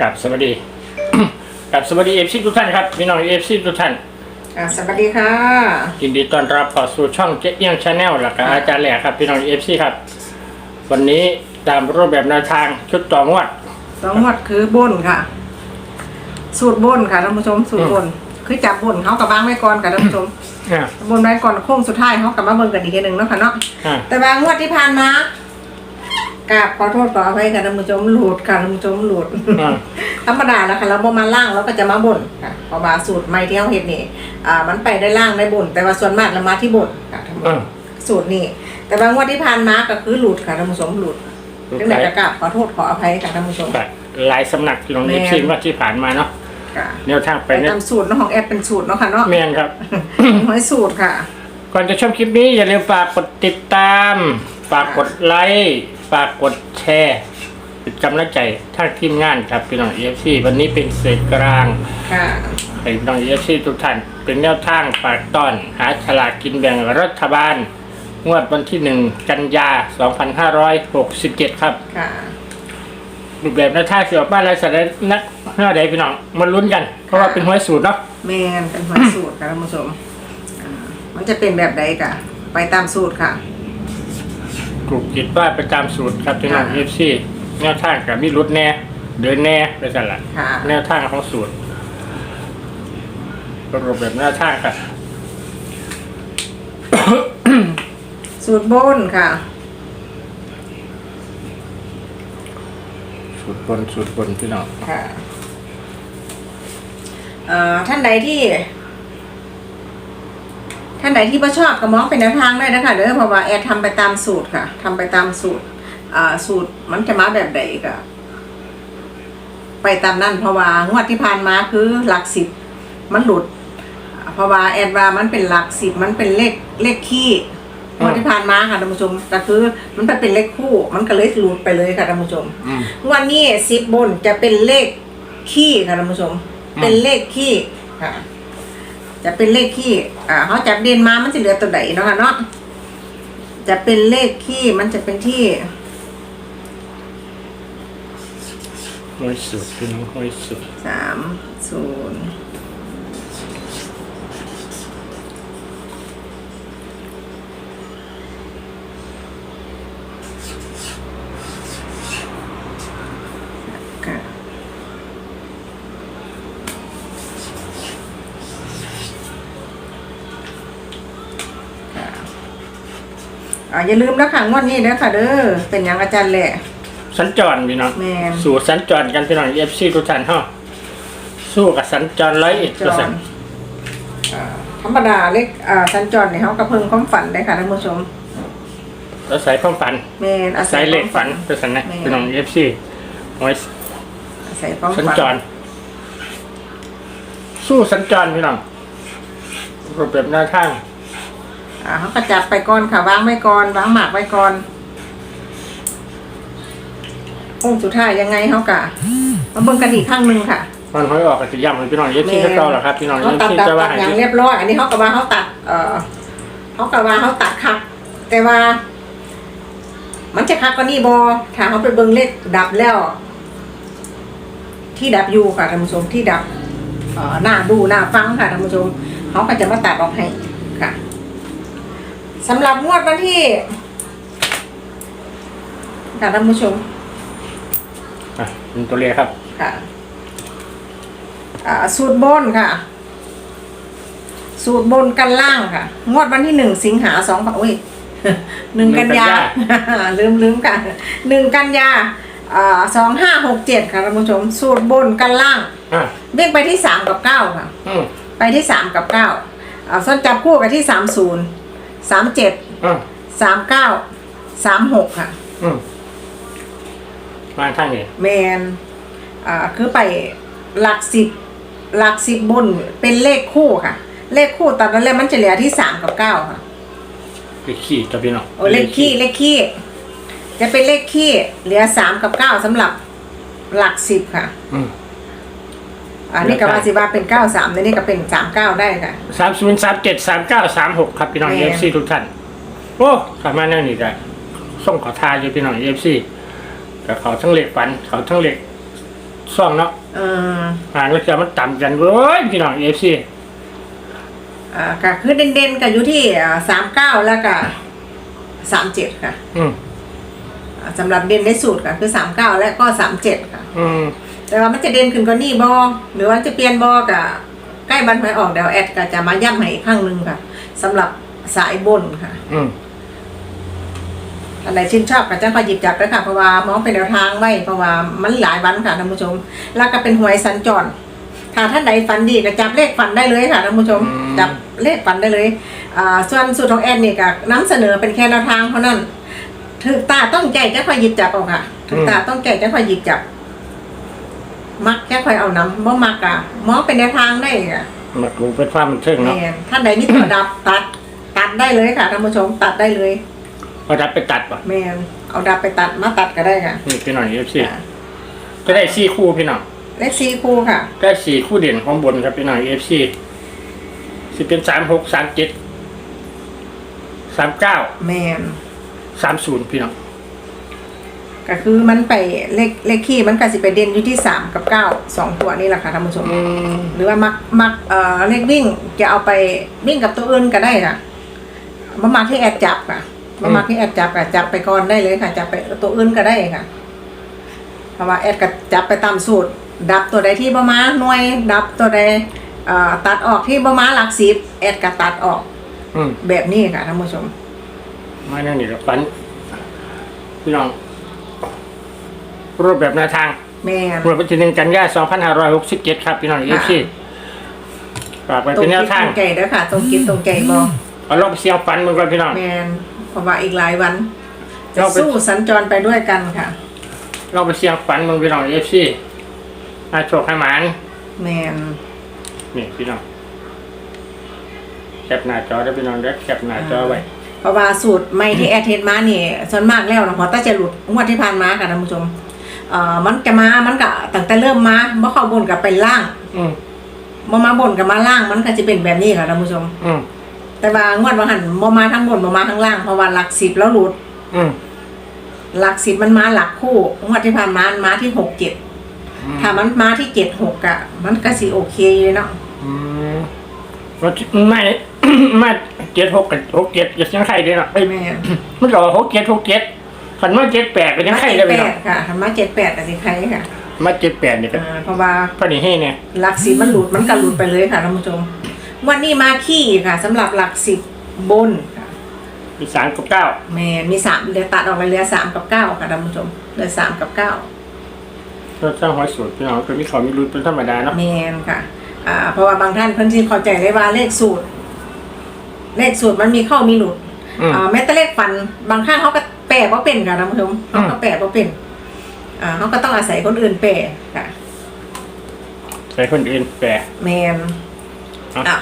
กับสวัสดี กับสวัสดีเอฟซีทุกท่านครับพี่น้องเอฟซีทุกท่านอ่าสวัสดีค่ะ ยินดีต้อนรับเข้าสู่ช่องเจ๊เอี้ยงชาแนลหลักอาจารย์แหล่ครับพี่น้องเอฟซีครับ วันนี้ตามรูปแบบแนวทางชุดต่องวด สองหมดคือบนค่ะ สูตรบนค่ะท่านผู้ชมสูตรบน คือจับบนเขากับบ้างไว้ก่อนค่ะท่านผู้ชมอ่าบนไว้ก่อนโค้งสุดท้ายเขากลับมาเบิ่งกันอีกทีหนึ่งเนาะค่ะเนาะอ่าแต่บางงวดที่ผ่านมา กราบขอโทษขออภัยค่ะท่านผู้ชมหลุดค่ะท่านผู้ชมหลุดอ่า ธรรมดาแล้วค่ะเราบ่มาล่างเราก็จะมาบนค่ะเพราะว่าสูตรใหม่ที่เราเฮ็ดนี่อ่ามันไปได้ล่างได้บนแต่ว่าส่วนมากเรามาที่บนค่ะท่านผู้ชอ่ามสูตรนี่แต่บางงวดที่ผ่านมาก็คือหลุดค่ะท่านผู้ชมหลุดลูกจังไหนไก่ก็กราบขอโทษขออภัยค่ะท่านผู้ชม แบบหลายสำนักพี่น้องแม่เอฟซีว่าที่ผ่านมาเนาะค่ะแนวทางไปไปเนี่ยตามสูตรเนาะของแอดเป็นสูตรเนาะค่ะเนาะแมนครับห้อยสูตรค่ะ ก่อนจะชมคลิปนี้อย่าลืมฝากกดติดตาม ฝากกดไลค์ ฝากกดแชร์เป็นกำลังใจทางทีมงานครับพี่น้องเอฟซีวันนี้เป็นเศษกลางค่ะให้พี่น้องเอฟซีทุกท่านเป็นแนวทางฝากต้อน หาฉลากกินแบ่งรัฐบาล งวดวันที่หนึ่งกันยา 2567 ครับค่ะรูปแบบแนวทางเสียออกมาแล้วสารนักหน้าใดพี่น้องมาลุ้นกัน เพราะว่าเป็นห้วยสูตรเนาะแมนเป็นห้อยสูตรค่ะท่านผู้ชมอ่ามันจะเป็นแบบใดกะ ไปตามสูตรค่ะ กลุ่มจิตว่าไปตามสูตรครับพี่น้องเอค่ะฟซีแนวทางกับมีรุดแน่ เดินแน่ไปสั่นละค่ะ แนวทางของสูตรรูปแบบแนวทางครับสูตรบนค่ะ สูตรบนสูตรบนพี่น้องค่ะเอ่อท่านใดที่ ท่านใดที่ประชอบก็มองเป็นแนวทางได้นะคะเด้อเพราะว่าแอดทำไปตามสูตรค่ะทำไปตามสูตรอ่าสูตรมันจะมาแบบใดก็ไปตามนั่นเพราะว่างวดที่ผ่านมาคือหลักสิบมันหลุด เพราะว่าแอดว่ามันเป็นหลักสิบมันเป็นเลขเลขขี้งวดที่ผ่านมาค่ะท่านผู้ชมก็คือมันไปเป็นเลขคู่ มันก็เลยหลุดไปเลยค่ะท่านผู้ชมอืมวันนี้สิบบนจะเป็นเลขขี้ค่ะท่านผู้ชมอืมเป็นเลขขี้ค่ะ จะเป็นเลขขี้อ่าเขาจับเด่นมามันจะเหลือตัวไหนเนาะค่ะเนาะจะเป็นเลขขี้มันจะเป็นที่ห้วยสูตรพี่น้องห้วยสูตรสามศูนย์ อ่าอย่าลืมนะค่ะงวดนี้นะค่ะเด้อเป็นอย่างอาจารย์แหละสัญจรพี่น้องแมนสู่สัญจรกันพี่น้องเอฟซีทุกท่านเฮาสู้กับสัญจรร้อยเอ็ดจเปอร์อเซ็นนต์อ่าธรรมดาเล็กอ่าสัญจรเนี่ยเขากระเพิงความฝันได้ค่ะท่านผู้ชมแล้วใส่ความฝันแมนอาศัใส่ยเลขความฝันเปอร์เซ็นต์นะพี่น้องเอฟซีห้วยอาศัยความสัญฝันจร สู้สัญจรพี่น้องรูปแบบแนวทาง อ่าเขาก็จับไปก่อนค่ะวางไว้ก่อนวางหมากไว้ก่อนองค์สุดท้ายยังไงเขากะมาเบิ่งกันอีกครั้งหนึ่งค่ะมันห้อยออกกับสิย่ำให้พี่น้องเอฟซีก็เก่าแหละครับพี่น้องเอเขาฟตัดซีตัดจะว่าตัดให้อย่างเรียบร้อยอันนี้เขากะว่าเขาตัด เอ่อเขากะว่าเขาตัดคักแต่ว่า มันจะคักก็นี่บอถ้าเขาไปเบิ่งเลขดับแล้ว ที่ดับอยู่ค่ะท่านผู้ชมที่ดับเอ่อหน้าดูหน้าฟังค่ะท่านผู้ชมเขาก็จะมาตัดออกให้ค่ะ สำหรับงวดวันที่ค่ะท่านผู้ชมอะเป็นตัวเลขครับ ค่ะอ่าสูตรบนค่ะ สูตรบนกันล่างค่ะ งวดวันที่หนึ่งสิงหาสองพันโอ้ยหนึ่งกันยา ลืมลืมกันหนึ่งกันยาอ่าสองห้าหกเจ็ดค่ะท่านผู้ชม สูตรบนกันล่างอะเรียกไปที่สามกับเก้าค่ะอืมไปที่สามกับเก้าอ่าส่วนจับคู่กับที่สามศูนย์ สามเจ็ดอืมสามเก้าสามหกค่ะ อืมมาทางนี้แมนอ่าคือไปหลักสิบหลักสิบบนเป็นเลขคู่ค่ะ เลขคู่ตอนนั้นเลยมันจะเหลือที่สามกับเก้าค่ะเลขขี้ตัวพี่น้องโอ้เลขขี้เลขขี้จะเป็นเลขขี้เหลือสามกับเก้าสำหรับหลักสิบค่ะ อืม อันนี้กับว่าสิว่าเป็นเก้าสามนี่ก็เป็นสามเก้าได้ค่ะสามศูนย์สามเจ็ดสามเก้าสามหกครับพี่น้องแม่เอฟซีทุกท่านโอ้สามารถนั่งนี่ได้ส่งขอทานอยู่พี่น้องเอฟซีกับเขาทั้งเหล็กฝันเขาทั้งเหล็กซ่องเนาะเอออ่านแล้วจะมันต่ำกันเว้ยพี่น้องเอฟซีอ่าก็คือเด่นๆก็อยู่ที่สามเก้าแล้วก็สามเจ็ดค่ะ อืมอ่าสำหรับเด่นในสูตรค่ะคือสามเก้าและก็สามเจ็ดค่ะ อืม แต่ว่ามันจะเด่นขึ้นกว่านี้บอหรือว่าจะเปลี่ยนบอกะใกล้บันหวยออกเดี๋ยวแอดก็จะมาย้ำให้อีกครั้งหนึ่งค่ะสำหรับสายบนค่ะ อืมอันไหนชื่นชอบก็จะคอยหยิบจับเลยค่ะเพราะว่ามองเป็นแนวทางไว้เพราะว่ามันหลายวันค่ะท่านผู้ชม แล้วก็เป็นหวยสัญจรถ้าท่านใดฝันดีก็จับเลขฝันได้เลยค่ะท่านผู้ชมจับเลขฝันได้เลยอ่าส่วนสูตรของแอดนี่ก็นำเสนอเป็นแค่แนวทางเท่านั้น ถึกตาต้องใจจะคอยหยิบจับเอาค่ะ ถึกตาต้องใจจะคอยหยิบจับ มักแค่คอยเอาน้ำบ่มักอะมองเป็นแนวทางได้ค่ะมาดูเป็นความบันเทิงเนาะแม่นท่านใดมีตัวดับ ตัด ตัดได้เลยค่ะท่านผู้ชมตัดได้เลย เอาดับไปตัดป่ะแม่นเอาดับไปตัดมาตัดก็ได้ค่ะนี่พี่น้องเอฟซีค่ะก็ได้สี่คู่พี่น้องเลขสี่คู่ค่ะ ได้สี่คู่เด่นของบนครับพี่น้องเอฟซีสิเป็นสามหกสามเจ็ดสามเก้าแม่นสามศูนย์พี่น้อง ก็คือมันไปเลขเลขขี้มันก็สิไปเด่นอยู่ที่สามกับเก้าสองตัวนี่แหละค่ะท่านผู้ชมอืมหรือว่ามักมักเอ่อเลขวิ่งจะเอาไปวิ่งกับตัวอื่นก็ได้ค่ะมามาที่แอดจับค่ะมามาที่แอดจับค่ะจับไปก่อนได้เลยค่ะ จับไปตัวอื่นก็ได้ค่ะ เพราะว่าแอดก็จับไปตามสูตร ดับตัวใดที่ประมาหน่วย ดับตัวใดเอ่อตัดออกที่ประมาหลักสิบแอดก็ตัดออกอืมแบบนี้ค่ะท่านผู้ชมไม่นั่นนี่หรอกฝันพี่น้อง รูปแบบแนวทางแม่นรวมไปถึงหนึ่งกันยาสองพันห้าร้อยหกสิบเจ็ดครับ พี่น้องเอฟซีฝากไปตรงเป็นแนคิวดทาตงรงใจเด้อค่ะตรงคิดตรงใจบอเอาลองไปเสียงฝันมึงก่อนพี่น้อง แมนเพราะว่าอีกหลายวัน จะเราไป สู้สัญจรไปด้วยกันค่ะ ลองไปเสียงฝันมึงพี่น้องเอฟซีอาโชคให้หมาน แมนนี่พี่น้องแคปหน้าจอได้พี่น้องได้อแคปหน้าจอไว้ เพราะว่าสูตรไม่ที่แอร์เทสมานี่ส่วนมากแล้วนะพอต้าจะหลุดงวดที่ผ่านมาค่ะท่านผู้ชม เอ่อมันจะมามันก็ตั้งแต่เริ่มมาเมื่อเข้าบนกับไปล่างอืมมามาบนกับมาล่างมันก็จะเป็นแบบนี้ค่ะท่านผู้ชม อืมแต่ว่างวดว่าหันมามาทั้งบนมามาทั้งล่างเพราะว่าหลักสิบแล้วหลุด อืมหลักสิบมันมาหลักคู่งวดที่ผ่านมามันมาที่หกเจ็ดถ้ามันมาที่เจ็ดหกอะมันก็สิโอเคเลยเนาะอืมว่าไม่ ไม่เจ็ดหกกับหกเจ็ดจะยังไข่ได้หรอแม่นมันก็หกเจ็ดหกเจ็ด ขันมาเจ็ดแปดก็ยังไข่ได้ไปแปหรอดค่ะทำมาเจ็ดแปดแต่สิใครค่ะมาเจ็ดแปดเนี่ยก็อ่าเพราะว่า พอดีให้เนี่ยหลักสิบมันหลุดมันก็หลุดไปเลยค่ะท่านผู้ชมวันนี้มาขี้ค่ะสำหรับหลักสิบบนค่ะมีสามกับเก้าแม่มีสามเหลือตัดออกไปเหลือสามกับเก้าค่ะท่านผู้ชมเหลือสามกับเก้าเราสร้างหอยสูตรพี่น้องคือมีเขามีรุนเป็นธรรมดาเนาะแมนค่ะอ่าเพราะว่าบางท่านเพิ่นที่เข้าใจได้ว่าเลขสูตร เลขสูตรมันมีเข้ามีหลุดอืมอ่าแม้แต่เลขฟัน บางครั้งเขาก็แปลว่าเป็นค่ะท่านผู้ชมเขาก็แปลว่าเป็น อ่าเขาก็ต้องอาศัยคนอื่นแปลค่ะใส่คนอื่นแปลแมนอะอะ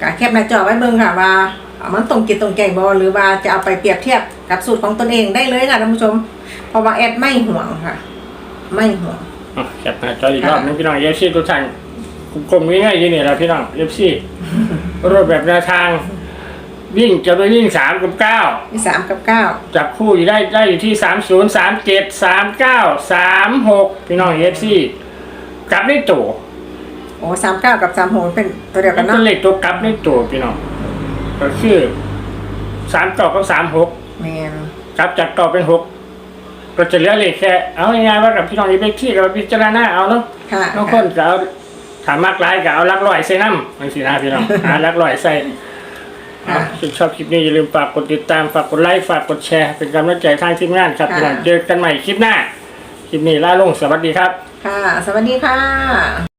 กะแคบหน้าจอไว้เบิ่งค่ะว่าอ่ามันตรงกินตรงใจบอหรือว่าจะเอาไปเปรียบเทียบกับสูตรของตนเองได้เลยค่ะท่านผู้ชม เพราะว่าแอดไม่ห่วงค่ะ ไม่ห่วงอะจับหน้าจออีกรอบนึงพี่น้องเอฟซีทุกท่านกลมๆง่ายๆอยี่นี่แหละพี่น้องเอฟซีรูปแบบแนวทาง วิ่งจะไปวิ่งสามกับเก้ามีสามกับเก้าจับคู่อยู่ได้ได้อยู่ที่สามศูนย์สามเจ็ดสามเก้าสามหกพี่น้องเอฟซีกลับได้ตัวโอ้สามเก้ากับสามหกเป็นตัวเดียวมักันนก็เนาะเลขตัวกลับได้ตัวพี่น้องก็คือสามเก้ากับสามหก แมนกลับจากเก้าเป็นหกก็จะเหลือเลขแค่ เอาง่ายๆว่ากับพี่น้องเอฟซีกับพิจารณาเอาเนาะค่ะบางคนก็เอาถามมากหลายก็เอาลักลอยใส่น้ำบางทีนะพี่น้อง หาลักลอยใส่ ค่ะถ้าชอบคลิปนี้อย่าลืมฝากกดติดตามฝากกดไลค์ฝากกดแชร์ เป็นกำลังใจทางทีมงานครับค่ะพี่น้องเจอกันใหม่คลิปหน้า คลิปนี้ลาลงสวัสดีครับ ค่ะ สวัสดีค่ะ